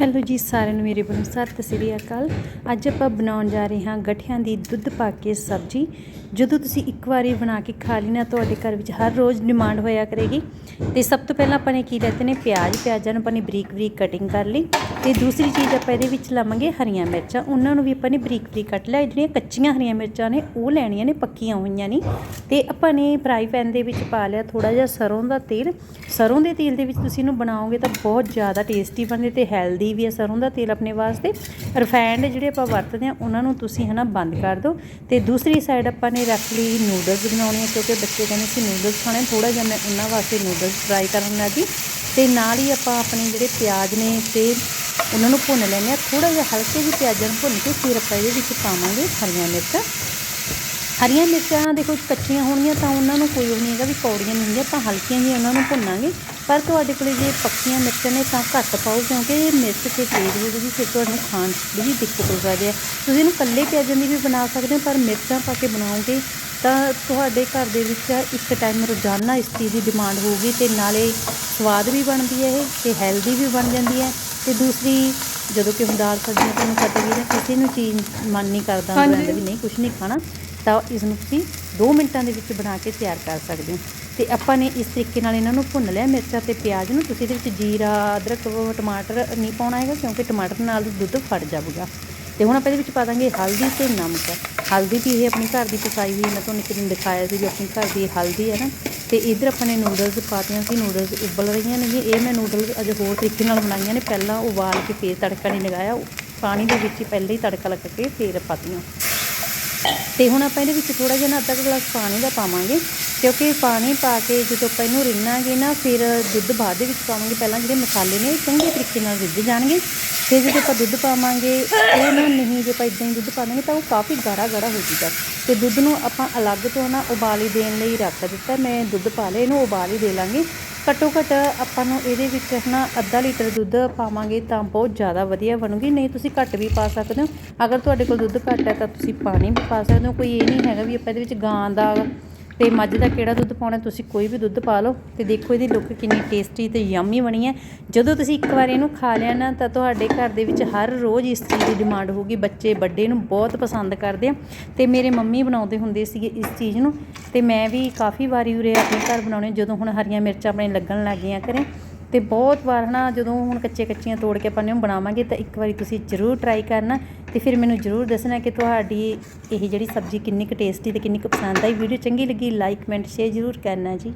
Hello ਜੀ, ਸਾਰਿਆਂ ਨੂੰ ਮੇਰੇ ਵੱਲੋਂ ਸਤਿ ਸ੍ਰੀ ਅਕਾਲ। ਅੱਜ ਆਪਾਂ ਬਣਾਉਣ ਜਾ ਰਹੇ ਹਾਂ ਗਠਿਆਂ ਦੀ ਦੁੱਧ ਪਾ ਕੇ ਸਬਜ਼ੀ। ਜਦੋਂ ਤੁਸੀਂ ਇੱਕ ਵਾਰੀ ਬਣਾ ਕੇ ਖਾ ਲਈ ਨਾ, ਤੁਹਾਡੇ ਘਰ ਵਿੱਚ ਹਰ ਰੋਜ਼ ਡਿਮਾਂਡ ਹੋਇਆ ਕਰੇਗੀ। ਤੇ ਸਭ ਤੋਂ ਪਹਿਲਾਂ ਆਪਾਂ ਨੇ ਕੀ ਲੈਤੇ ਨੇ? ਪਿਆਜ਼। ਪਿਆਜ਼ਾਂ ਨੂੰ ਆਪਾਂ ਨੇ ਬਰੀਕ ਬਰੀਕ ਕਟਿੰਗ ਕਰ ਲਈ। ਤੇ ਦੂਸਰੀ ਚੀਜ਼ ਆਪਾਂ ਇਹਦੇ ਵਿੱਚ ਲਾਵਾਂਗੇ ਹਰੀਆਂ ਮਿਰਚਾਂ। ਉਹਨਾਂ ਨੂੰ ਵੀ ਆਪਾਂ ਨੇ ਬਰੀਕ ਬਰੀਕ ਕੱਟ ਲਿਆ। ਜਿਹੜੀਆਂ ਕੱਚੀਆਂ ਹਰੀਆਂ ਮਿਰਚਾਂ ਨੇ, ਉਹ ਲੈਣੀਆਂ ਨੇ, ਪੱਕੀਆਂ ਹੋਈਆਂ ਨਹੀਂ ਤੇ ਆਪਾਂ ਨੇ ਫਰਾਈ ਪੈਨ ਦੇ ਵਿੱਚ ਪਾ ਲਿਆ ਥੋੜਾ ਜਿਹਾ ਸਰੋਂ ਦਾ ਤੇਲ। ਸਰੋਂ ਦੇ ਤੇਲ ਦੇ ਵਿੱਚ ਤੁਸੀਂ ਇਹਨੂੰ ਬਣਾਓਗੇ ਤਾਂ ਬਹੁਤ ਜ਼ਿਆਦਾ ਟੇਸਟੀ ਬਣਦੇ ਤੇ ਹੈਲਦੀ ਵੀ ਹੈ ਸਰੋਂ ਦਾ ਤੇਲ ਆਪਣੇ ਵਾਸਤੇ। ਰਿਫਾਈਨਡ ਜਿਹੜੇ ਆਪਾਂ ਵਰਤਦੇ ਆ ਉਹਨਾਂ ਨੂੰ ਤੁਸੀਂ ਹਨਾ ਬੰਦ ਕਰ ਦਿਓ। ਤੇ ਦੂਸਰੀ ਸਾਈਡ ਆਪਾਂ ਨੇ ਰੱਖ ਲਈ ਨੂਡਲਸ ਬਣਾਉਣੇ ਆ, ਕਿਉਂਕਿ ਬੱਚੇ ਕਹਿੰਦੇ ਸੀ ਨੂਡਲਸ ਖਾਣੇ ਥੋੜਾ ਜਿਹਾ ਮੈਂ ਉਹਨਾਂ ਵਾਸਤੇ ਨੂਡਲਸ ਫਰਾਈ ਕਰਨ ਲੱਗੀ। ਤੇ ਨਾਲ ਹੀ ਆਪਾਂ ਆਪਣੇ ਜਿਹੜੇ ਪਿਆਜ਼ ਨੇ, ਤੇ ਉਹਨਾਂ ਨੂੰ ਭੁੰਨ ਲੈਣੇ ਆ ਥੋੜਾ ਜਿਹਾ ਹਲਕੇ ਜਿਹੇ ਪਿਆਜ਼ਾਂ ਨੂੰ ਭੁੰਨ ਕੇ ਫਿਰ ਆਪਾਂ ਇਹਦੇ ਵਿੱਚ ਪਾਵਾਂਗੇ ਹਰੀਆਂ ਮਿਰਚਾਂ। ਹਰੀਆਂ ਮਿਰਚਾਂ ਦੇਖੋ ਕੱਚੀਆਂ ਹੋਣਗੀਆਂ ਤਾਂ ਉਹਨਾਂ ਨੂੰ ਕੋਈ ਉਹ ਨਹੀਂ ਹੈਗਾ ਵੀ ਕੌੜੀਆਂ ਨਹੀਂ ਹੁੰਦੀਆਂ ਆਪਾਂ ਹਲਕੀਆਂ ਜਿਹੀਆਂ ਉਹਨਾਂ ਨੂੰ ਭੁੰਨਾਂਗੇ। ਪਰ ਤੁਹਾਡੇ ਕੋਲੇ ਜੇ ਪੱਕੀਆਂ ਮਿਰਚਾਂ ਨੇ ਤਾਂ ਘੱਟ ਪਾਓ ਕਿਉਂਕਿ ਇਹ ਮਿਰਚ ਤੇ ਤੇਜ਼ ਹੋ ਜੂਗੀ ਫਿਰ ਤੁਹਾਨੂੰ ਖਾਣ 'ਚ ਵੀ ਦਿੱਕਤ ਹੋ ਸਕਦੀ ਹੈ। ਤੁਸੀਂ ਇਹਨੂੰ ਕੱਲੇ ਪਿਆਜ਼ਾਂ ਦੀ ਵੀ ਬਣਾ ਸਕਦੇ ਹੋ ਪਰ ਮਿਰਚਾਂ ਪਾ ਕੇ ਬਣਾਓਗੇ ਤਾਂ ਤੁਹਾਡੇ ਘਰ ਦੇ ਵਿੱਚ ਇੱਕ ਟਾਈਮ ਰੋਜ਼ਾਨਾ ਇਸ ਚੀਜ਼ ਦੀ ਡਿਮਾਂਡ ਹੋਊਗੀ ਤੇ ਨਾਲੇ ਸਵਾਦ ਵੀ ਬਣਦੀ ਹੈ ਇਹ ਤੇ ਹੈਲਦੀ ਵੀ ਬਣ ਜਾਂਦੀ ਹੈ। ਤੇ ਦੂਸਰੀ ਜਦੋਂ ਕਿ ਹੁਣ ਦਾਲ ਸਬਜ਼ੀਆਂ ਤੁਹਾਨੂੰ ਪਤਾ ਵੀ ਨਾ ਕਿਸੇ ਨੂੰ ਚੀਜ਼ ਮਨ ਨਹੀਂ ਕਰਦਾ ਹੁੰਦਾ ਵੀ ਨਹੀਂ ਕੁਝ ਨਹੀਂ ਖਾਣਾ। ਤਾਂ ਇਸ ਨੂੰ ਤੁਸੀਂ 2 ਮਿੰਟਾਂ ਦੇ ਵਿੱਚ ਬਣਾ ਕੇ ਤਿਆਰ ਕਰ ਸਕਦੇ ਹੋ। ਤੇ ਆਪਾਂ ਨੇ ਇਸ ਤਰੀਕੇ ਨਾਲ ਇਹਨਾਂ ਨੂੰ ਭੁੰਨ ਲਿਆ ਮਿਰਚਾਂ ਤੇ ਪਿਆਜ਼ ਨੂੰ। ਤੁਸੀਂ ਇਹਦੇ ਵਿੱਚ ਜੀਰਾ, ਅਦਰਕ, ਟਮਾਟਰ ਨਹੀਂ ਪਾਉਣਾ ਹੈਗਾ ਕਿਉਂਕਿ ਟਮਾਟਰ ਨਾਲ ਦੁੱਧ ਫਟ ਜਾਊਗਾ। ਤੇ ਹੁਣ ਆਪਾਂ ਇਹਦੇ ਵਿੱਚ ਪਾ ਦਾਂਗੇ ਹਲਦੀ ਤੇ ਨਮਕ। ਹਲਦੀ ਵੀ ਇਹ ਆਪਣੀ ਘਰ ਦੀ ਪਕਾਈ ਹੋਈ, ਮੈਂ ਤੁਹਾਨੂੰ ਇੱਕ ਦਿਨ ਦਿਖਾਇਆ ਸੀ ਵੀ ਆਪਣੀ ਘਰ ਦੀ ਹਲਦੀ ਹੈ ਨਾ। ਤੇ ਇਧਰ ਆਪਾਂ ਨੇ ਨੂਡਲਸ ਪਾਤੀਆਂ ਸੀ, ਨੂਡਲਸ ਉਬਲ ਰਹੀਆਂ ਨੇ। ਇਹ ਮੈਂ ਨੂਡਲਸ ਅਜੇ ਹੋਰ ਤਰੀਕੇ ਨਾਲ ਬਣਾਈਆਂ ਨੇ। ਪਹਿਲਾਂ ਉਬਾਲ ਕੇ ਫੇਰ ਤੜਕਾ ਨਹੀਂ ਲਗਾਇਆ। ਪਾਣੀ ਦੇ ਵਿੱਚ ਹੀ ਪਹਿਲਾਂ ਹੀ ਤੜਕਾ ਲੱਗ ਕੇ ਫੇਰ ਪਾਤੀਆਂ। ਤੇ ਹੁਣ ਆਪਾਂ ਇਹਦੇ ਵਿੱਚ ਥੋੜਾ ਜਿਹਾ ਨਾ ਅੱਧਾ ਗਲਾਸ ਪਾਣੀ ਦਾ ਪਾਵਾਂਗੇ, ਕਿਉਂਕਿ ਪਾਣੀ ਪਾ ਕੇ ਜਦੋਂ ਆਪਾਂ ਇਹਨੂੰ ਰਿੰਨਾਂਗੇ ਨਾ, ਫਿਰ ਦੁੱਧ ਬਾਅਦ ਦੇ ਵਿੱਚ ਪਾਵਾਂਗੇ। ਪਹਿਲਾਂ ਜਿਹੜੇ ਮਸਾਲੇ ਨੇ ਚੰਗੇ ਤਰੀਕੇ ਨਾਲ ਰਿੱਝ ਜਾਣਗੇ। ਫਿਰ ਜਦੋਂ ਆਪਾਂ ਦੁੱਧ ਪਾਵਾਂਗੇ, ਉਹ ਨਾ ਨਹੀਂ, ਜੇ ਆਪਾਂ ਇਦਾਂ ਹੀ ਦੁੱਧ ਪਾਵਾਂਗੇ ਤਾਂ ਉਹ ਕਾਫੀ ਗਾੜਾ ਗਾੜਾ ਹੋ ਜੂਗਾ ਤੇ ਦੁੱਧ ਨੂੰ ਆਪਾਂ ਅਲੱਗ ਤੋਂ ਨਾ ਉਬਾਲੀ ਦੇਣ ਲਈ ਰੱਖ ਦਿੱਤਾ। ਮੈਂ ਦੁੱਧ ਪਾ ਲਿਆ, ਇਹਨੂੰ ਉਬਾਲ ਹੀ ਦੇ ਲਾਂਗੇ। ਘੱਟੋ ਘੱਟ ਆਪਾਂ ਨੂੰ ਇਹਦੇ ਵਿੱਚ ਨਾ ਅੱਧਾ ਲੀਟਰ ਦੁੱਧ ਪਾਵਾਂਗੇ ਤਾਂ ਬਹੁਤ ਜ਼ਿਆਦਾ ਵਧੀਆ ਬਣੂਗੀ। ਨਹੀਂ, ਤੁਸੀਂ ਘੱਟ ਵੀ ਪਾ ਸਕਦੇ ਹੋ। ਅਗਰ ਤੁਹਾਡੇ ਕੋਲ ਦੁੱਧ ਘੱਟ ਹੈ ਤਾਂ ਤੁਸੀਂ ਪਾਣੀ ਵੀ ਪਾ ਸਕਦੇ ਹੋ। ਕੋਈ ਇਹ ਨਹੀਂ ਹੈਗਾ ਵੀ ਆਪਾਂ ਇਹਦੇ ਵਿੱਚ ਗਾਂ ਦਾ ਤੇ ਮੱਝ ਦਾ ਕਿਹੜਾ ਦੁੱਧ ਪਾਉਣਾ, ਤੁਸੀਂ ਕੋਈ ਵੀ ਦੁੱਧ ਪਾ ਲਓ ਤੇ ਦੇਖੋ ਇਹਦੀ ਲੁੱਕ ਕਿੰਨੀ ਟੇਸਟੀ ਤੇ ਯੰਮੀ ਬਣੀ ਹੈ। ਜਦੋਂ ਤੁਸੀਂ ਇੱਕ ਵਾਰ ਇਹਨੂੰ ਖਾ ਲਿਆ ਨਾ, ਤਾਂ ਤੁਹਾਡੇ ਘਰ ਦੇ ਵਿੱਚ ਹਰ ਰੋਜ਼ ਇਸ ਚੀਜ਼ ਦੀ ਡਿਮਾਂਡ ਹੋਊਗੀ। ਬੱਚੇ ਵੱਡੇ ਨੂੰ ਬਹੁਤ ਪਸੰਦ ਕਰਦੇ ਆ ਤੇ ਮੇਰੇ ਮੰਮੀ ਬਣਾਉਂਦੇ ਹੁੰਦੇ ਸੀਗੇ ਇਸ ਚੀਜ਼ ਨੂੰ ਤੇ ਮੈਂ ਵੀ ਕਾਫੀ ਵਾਰੀ ਉਰੇ ਆਪਣੇ ਘਰ ਬਣਾਉਣੇ, ਜਦੋਂ ਹੁਣ ਹਰੀਆਂ ਮਿਰਚਾਂ ਆਪਣੇ ਲੱਗਣ ਲੱਗ ਗਈਆਂ ਕਰੇ ਤੇ ਬਹੁਤ ਵਾਰ ਨਾ ਜਦੋਂ ਹੁਣ ਕੱਚੇ ਕੱਚੀਆਂ ਤੋੜ ਕੇ ਆਪਾਂ ਨੇ ਉਹ ਬਣਾਵਾਂਗੇ ਤਾਂ ਇੱਕ ਵਾਰੀ ਤੁਸੀਂ ਜ਼ਰੂਰ ਟਰਾਈ ਕਰਨਾ ਤੇ ਫਿਰ ਮੈਨੂੰ ਜ਼ਰੂਰ ਦੱਸਣਾ ਕਿ ਤੁਹਾਡੀ ਇਹ ਜਿਹੜੀ ਸਬਜ਼ੀ ਕਿੰਨੀ ਕੁ ਟੇਸਟੀ ਤੇ ਕਿੰਨੀ ਕੁ ਪਸੰਦ ਆਈ। ਵੀਡੀਓ ਚੰਗੀ ਲੱਗੀ ਲਾਈਕ ਕਮੈਂਟ ਸ਼ੇਅਰ ਜ਼ਰੂਰ ਕਰਨਾ ਜੀ।